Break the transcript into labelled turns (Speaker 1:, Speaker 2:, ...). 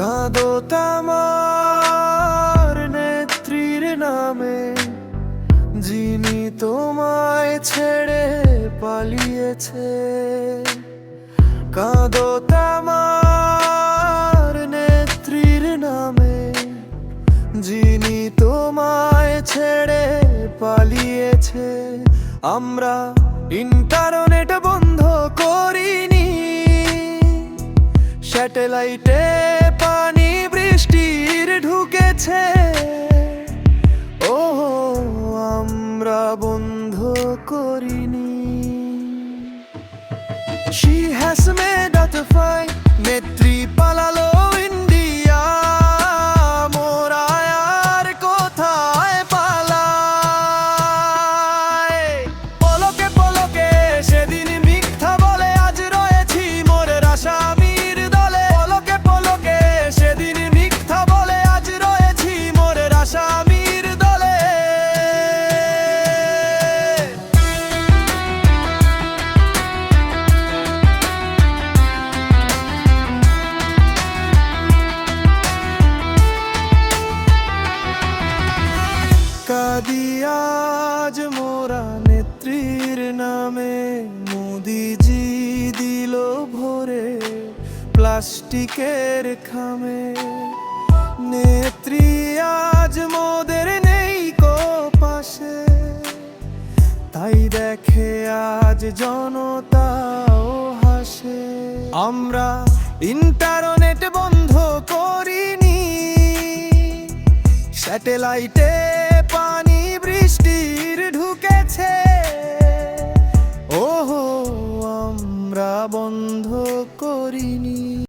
Speaker 1: কাঁদো তামার নেত্রীর নামে, যিনি তোমায় ছেড়ে পালিয়েছে। কাঁদো তামার নেত্রীর নামে, যিনি তোমায় ছেড়ে পালিয়েছে। আমরা ইন্টারনেট বন্ধ করিনি, স্যাটেলাইটে বৃষ্টির ঢুকেছে ও আমরা বন্ধ করিনি She has made out the fight কাদিয়াজ মোরা নেত্রীর নামে মোদিজি দিল ভরে প্লাস্টিকের খামে। নেত্রী আজ মোদের নেই কো পাশে। তাই দেখে আজ জনতাও হাসে। আমরা ইন্টারনেট বন্ধ করিনি। স্যাটেলাইটে পানি বৃষ্টির